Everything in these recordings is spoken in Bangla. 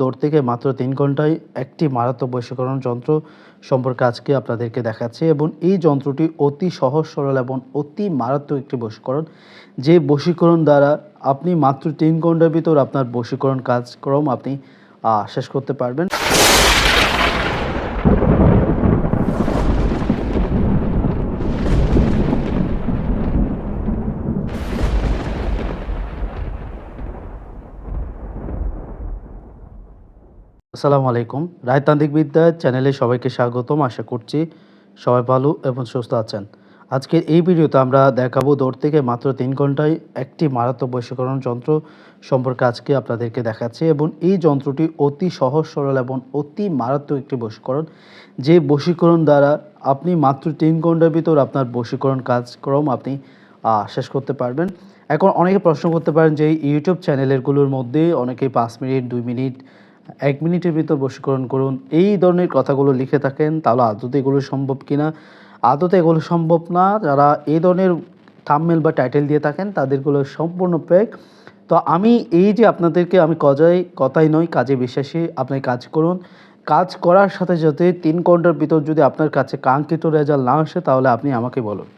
দৌড় থেকে মাত্র তিন ঘন্টায় একটি মারাত্মক বশীকরণ যন্ত্র সম্পর্কে আজকে আপনাদেরকে দেখাচ্ছি এবং এই যন্ত্রটি অতি সহজ, সরল এবং অতি মারাত্মক একটি বশীকরণ যে বশীকরণ দ্বারা আপনি মাত্র তিন ঘণ্টার ভিতর আপনার বশীকরণ কাজক্রম আপনি শেষ করতে পারবেন। আসসালামু আলাইকুম। রায়তান্ত্রিক বিদ্যা চ্যানেলে সবাইকে স্বাগতম। আশা করছি সবাই ভালো এবং সুস্থ আছেন। আজকের এই ভিডিওতে আমরা দেখাবো দৌড় থেকে মাত্র তিন ঘন্টায় একটি মারাত্মক বশীকরণ যন্ত্র সম্পর্কে আজকে আপনাদেরকে দেখাচ্ছি এবং এই যন্ত্রটি অতি সহজ, সরল এবং অতি মারাত্মক একটি বশীকরণ যে বশীকরণ দ্বারা আপনি মাত্র তিন ঘণ্টার ভিতর আপনার বশীকরণ কাজক্রম আপনি শেষ করতে পারবেন। এখন অনেকে প্রশ্ন করতে পারেন যে ইউটিউব চ্যানেলগুলোর মধ্যে অনেকে পাঁচ মিনিট, দুই মিনিট এক মিনিটের ভিতর বশীকরণ করুন। এই ধরনের কথাগুলো লিখে থাকেন, তাহলে আদতে এগুলো সম্ভব কিনা? আদতে এগুলো সম্ভব না। যারা এই ধরনের থামমেল বা টাইটেল দিয়ে থাকেন, তাদেরগুলো সম্পূর্ণ পেক তো আমি এই যে আপনাদেরকে আমি কথাই কথাই নয়, কাজে বিশ্বাসী, আপনি কাজ করুন। কাজ করার সাথে সাথে তিন ঘণ্টার ভিতর যদি আপনার কাছে কাঙ্ক্ষিত রেজাল্ট না আসে, তাহলে আপনি আমাকে বলুন।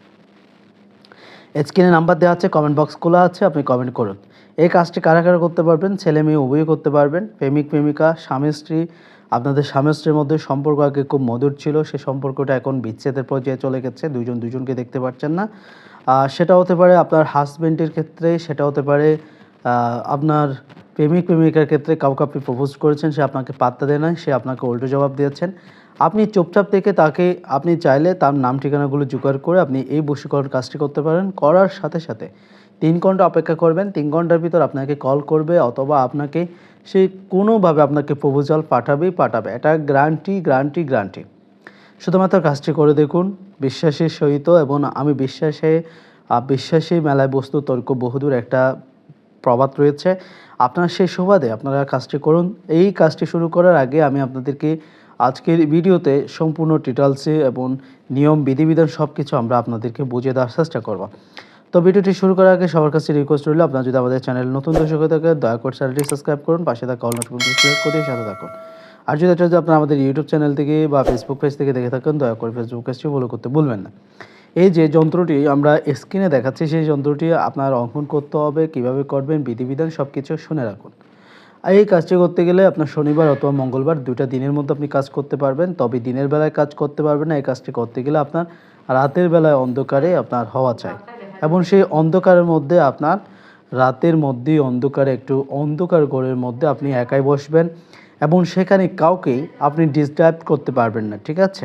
স্ক্রিনে নাম্বার দেওয়া আছে কমেন্ট বক্স খোলা আছে, আপনি কমেন্ট করুন। এই কাজটি কারা কারা করতে পারবেন? ছেলে মেয়ে উভয়ই করতে পারবেন। প্রেমিক, প্রেমিকা, স্বামী, স্ত্রী, আপনাদের স্বামী, স্ত্রীর মধ্যে সম্পর্ক আগে খুব মধুর ছিল। সে সম্পর্কটা এখন বিচ্ছেদের পর্যায়ে চলে গেছে। দুজন দুজনকে দেখতে পাচ্ছেন না। সেটা হতে পারে আপনার হাজবেন্ডের ক্ষেত্রে, সেটা হতে পারে আপনার প্রেমিক, প্রেমিকার ক্ষেত্রে কাউকে আপনি প্রপোজ করেছেন, সে আপনাকে পাত্তা দেয় না সে আপনাকে উল্টো জবাব দিয়েছেন। আপনি চুপচাপ থেকে তাকে, আপনি চাইলে তার নাম, ঠিকানাগুলো জোগাড় করে আপনি এই বশীকরণ কাজটি করতে পারেন। করার সাথে সাথে তিন ঘণ্টা অপেক্ষা করবেন, তিন ঘণ্টার ভিতর আপনাকে কল করবে অথবা আপনাকে সে কোনোভাবে আপনাকে প্রপোজাল পাঠাবেই পাঠাবে। এটা গ্রান্টি গ্রান্টি গ্যারান্টি শুধুমাত্র কাজটি করে দেখুন, বিশ্বাসের সহিত এবং আমি বিশ্বাসে বিশ্বাসী মেলায় বস্তু তর্ক বহুদূর একটা প্রবাদ রয়েছে। আপনার সেই সুবাদে আপনারা কাজটি করুন। এই কাজটি শুরু করার আগে আমি আপনাদেরকে আজকের ভিডিওতে সম্পূর্ণ ডিটেলসে এবং নিয়ম, বিধিবিধান সব কিছু আমরা আপনাদেরকে বুঝিয়ে দেওয়ার চেষ্টা করব। তো ভিডিওটি শুরু করার আগে সবার কাছে রিকোয়েস্ট রইল, আপনারা যদি আমাদের চ্যানেল নতুন দর্শক হয়ে থাকে দয়া করে চ্যানেলটি সাবস্ক্রাইব করুন, পাশে থাকা অল নোটিফিকেশন ক্লিক করে সাথে থাকুন। আর যদি এটা যদি আপনারা আমাদের ইউটিউব চ্যানেল থেকে বা ফেসবুক পেজ থেকে দেখে থাকেন, দয়া করে ফেসবুক পেজটি ফলো করতে ভুলবেন না। এই যে যন্ত্রটি আমরা স্ক্রিনে দেখাচ্ছি, সেই যন্ত্রটি আপনার অঙ্কন করতে হবে, কীভাবে করবেন, বিধিবিধান সব কিছু শুনে রাখুন। আর এই কাজটি করতে গেলে আপনার শনিবার অথবা মঙ্গলবার দুইটা দিনের মধ্যে আপনি কাজ করতে পারবেন, তবে দিনের বেলায় কাজ করতে পারবেন না, এই কাজটি করতে গেলে আপনার রাতের বেলায় অন্ধকারে আপনার হওয়া চাই। এবং সেই অন্ধকারের মধ্যে আপনার রাতের মধ্যেই অন্ধকারে একটু অন্ধকার ঘরের মধ্যে আপনি একাই বসবেন এবং সেখানে কাউকেই আপনি ডিস্টার্ব করতে পারবেন না, ঠিক আছে?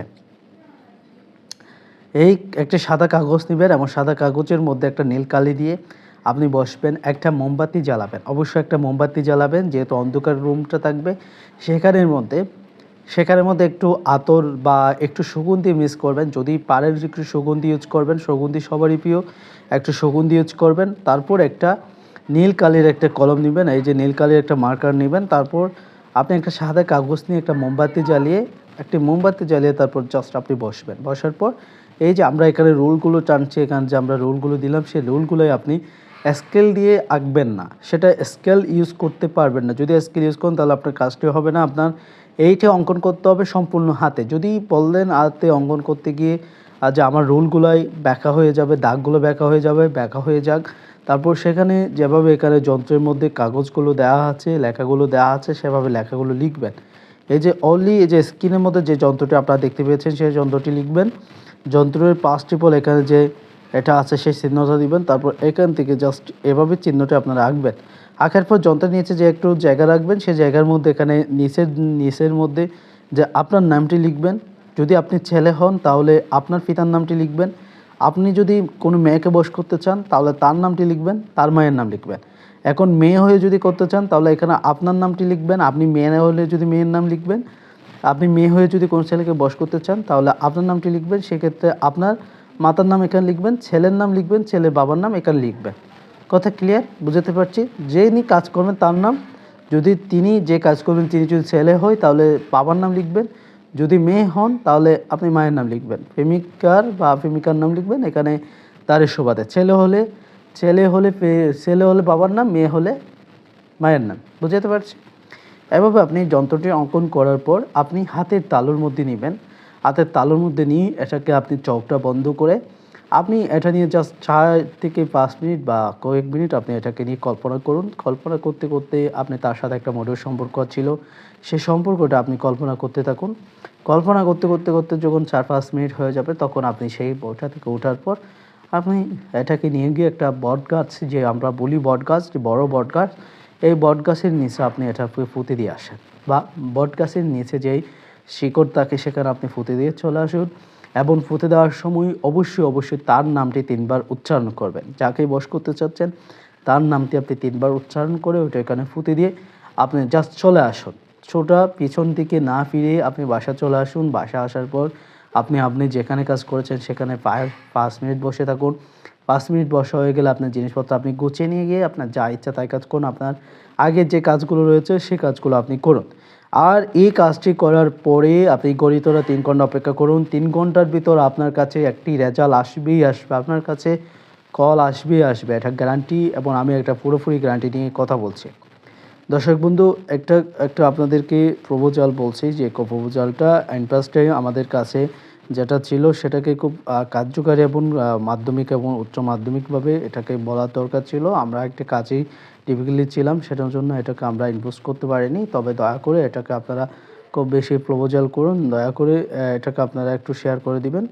এই একটা সাদা কাগজ নেবেন এবং সাদা কাগজের মধ্যে একটা নীল কালি দিয়ে আপনি বসবেন, একটা মোমবাতি জ্বালাবেন। অবশ্যই একটা মোমবাতি জ্বালাবেন, যেহেতু অন্ধকার রুমটা থাকবে, সেখানের মধ্যে সেখানের মধ্যে একটু আতর বা একটু সুগন্ধি মিস করবেন। যদি পারেন একটু সুগন্ধি ইউজ করবেন, সুগন্ধি সবারই প্রিয়। একটু সুগন্ধি ইউজ করবেন, তারপর একটা নীল কালির একটা কলম নেবেন, এই যে নীল কালির একটা মার্কার নেবেন, তারপর আপনি একটা সাদা কাগজ নিয়ে একটা মোমবাতি জ্বালিয়ে, একটি মোমবাতি জ্বালিয়ে তারপর জাস্ট আপনি বসবেন। বসার পর এই যে আমরা এখানে রুলগুলো টানছি, এখানে যে আমরা রুলগুলো দিলাম, সেই রুলগুলোই আপনি স্কেল দিয়ে আঁকবেন না। সেটা স্কেল ইউজ করতে পারবেন না। যদি স্কেল ইউজ করেন তাহলে আপনার কাজটি হবে না। আপনার এইটে অঙ্কন করতে হবে সম্পূর্ণ হাতে। যদি বললেন হাতে অঙ্কন করতে গিয়ে আহ, যে আমার রুলগুলাই ব্যাখ্যা হয়ে যাবে দাগগুলো ব্যাখ্যা হয়ে যাবে ব্যাখ্যা হয়ে যাক। তারপর সেখানে যেভাবে এখানে যন্ত্রের মধ্যে কাগজগুলো দেওয়া আছে লেখাগুলো দেওয়া আছে সেভাবে লেখাগুলো লিখবেন। এই যে অনলি এই যে স্ক্রিনের মধ্যে যে যন্ত্রটি আপনারা দেখতে পেয়েছেন সেই যন্ত্রটি লিখবেন। যন্ত্রের পাঁচ ট্রিপল এখানে যে এটা আছে, সেই চিহ্নটা দিবেন, তারপর এখান থেকে জাস্ট এভাবে চিহ্নটা আপনারা আঁকবেন। আঁকার পর যন্ত্রের নিচে যে একটু জায়গা রাখবেন, সেই জায়গার মধ্যে এখানে নিচের নিচের মধ্যে যে আপনার নামটি লিখবেন। যদি আপনি ছেলে হন, তাহলে আপনার পিতার নামটি লিখবেন। আপনি যদি কোনো মেয়েকে বস করতে চান, তাহলে তার নামটি লিখবেন, তার মায়ের নাম লিখবেন। এখন মেয়ে হয়ে যদি করতে চান, তাহলে এখানে আপনার নামটি লিখবেন, আপনি মেয়ে হলে যদি মেয়ের নাম লিখবেন। আপনি মেয়ে হয়ে যদি কোনো ছেলেকে বস করতে চান, তাহলে আপনার নামটি লিখবেন। সেক্ষেত্রে আপনার মাতার নাম এখানে লিখবেন, ছেলের নাম লিখবেন, ছেলের বাবার নাম এখানে লিখবেন। কথা ক্লিয়ার বুঝতে পারছি? যিনি কাজ করবেন তার নাম, যদি তিনি যে কাজ করবেন, তিনি যদি ছেলে হয়, তাহলে বাবার নাম লিখবেন। যদি মেয়ে হন, তাহলে আপনি মায়ের নাম লিখবেন। প্রেমিকার বা প্রেমিকার নাম লিখবেন, এখানে তার সুবাদে ছেলে হলে ছেলে হলে ছেলে হলে বাবার নাম, মেয়ে হলে মায়ের নাম। বুঝতে পারছি? এভাবে আপনি যন্ত্রটি অঙ্কন করার পর আপনি হাতের তালুর মধ্যে নেবেন। হাতের তালুর মধ্যে নিয়ে এটাকে আপনি চোখটা বন্ধ করে আপনি এটা নিয়ে জাস্ট চার থেকে পাঁচ মিনিট বা কয়েক মিনিট আপনি এটাকে নিয়ে কল্পনা করুন। কল্পনা করতে করতে আপনি তার সাথে একটা মধুর সম্পর্ক ছিল। সেই সম্পর্কটা আপনি কল্পনা করতে থাকুন। কল্পনা করতে করতে করতে যখন চার পাঁচ মিনিট হয়ে যাবে তখন আপনি সেই বইটা থেকে ওঠার পর আপনি এটাকে নিয়ে গিয়ে একটা বট গাছ, যে আমরা বলি বট গাছ, যে বড় বট গাছ, এই বট গাছের নিচে আপনি এটাকে পুঁতে দিয়ে আসেন। বা বট গাছের নিচে যেই শিকড় তাকে সেখানে আপনি পুঁতে দিয়ে চলে আসুন এবং পুঁতে দেওয়ার সময় অবশ্যই অবশ্যই তার নামটি তিনবার উচ্চারণ করবেন। যাকে বস করতে চাচ্ছেন, তার নামটি আপনি তিনবার উচ্চারণ করে ওইটা এখানে ফুতে দিয়ে আপনি জাস্ট চলে আসুন। ছোটা পিছন দিকে না ফিরে আপনি বাসা চলে আসুন। বাসা আসার পর আপনি আপনি যেখানে কাজ করেছেন সেখানে পাঁচ মিনিট বসে থাকুন। পাঁচ মিনিট বসা হয়ে গেলে আপনার জিনিসপত্র আপনি গুছিয়ে নিয়ে গিয়ে আপনার যা ইচ্ছা তাই কাজ করুন। আপনার আগের যে কাজগুলো রয়েছে সেই কাজগুলো আপনি করুন। আর এই কাজটি করার পরে আপনি গণিতরা তিন ঘণ্টা অপেক্ষা করুন। তিন ঘণ্টার ভিতর আপনার কাছে একটি রেজাল্ট আসবেই আসবে। আপনার কাছে কল আসবেই আসবে। এটা গ্যারান্টি এবং আমি একটা পুরোপুরি গ্যারান্টি নিয়ে কথা বলছি। দর্শক বন্ধু, একটা একটা আপনাদেরকে প্রপোজাল বলছি যে প্রপোজালটা ইন্টারেস্টে আমাদের কাছে যেটা ছিল সেটাকে খুব কার্যকারী এবং মাধ্যমিক এবং উচ্চ মাধ্যমিকভাবে এটাকে বলার দরকার ছিল। আমরা একটা কাজেই টিপিক্যালি ছিলাম, সেটার জন্য এটাকে আমরা ইনভেস্ট করতে পারিনি। তবে দয়া করে এটাকে আপনারা খুব বেশি প্রপোজাল করুন। দয়া করে এটাকে আপনারা একটু শেয়ার করে দিবেন।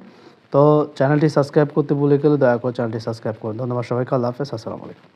তো চ্যানেলটি সাবস্ক্রাইব করতে ভুলে গেলে দয়া করে চ্যানেলটি সাবস্ক্রাইব করুন। ধন্যবাদ সবাইকে। আল্লাহ হাফেজ। আসসালামু আলাইকুম।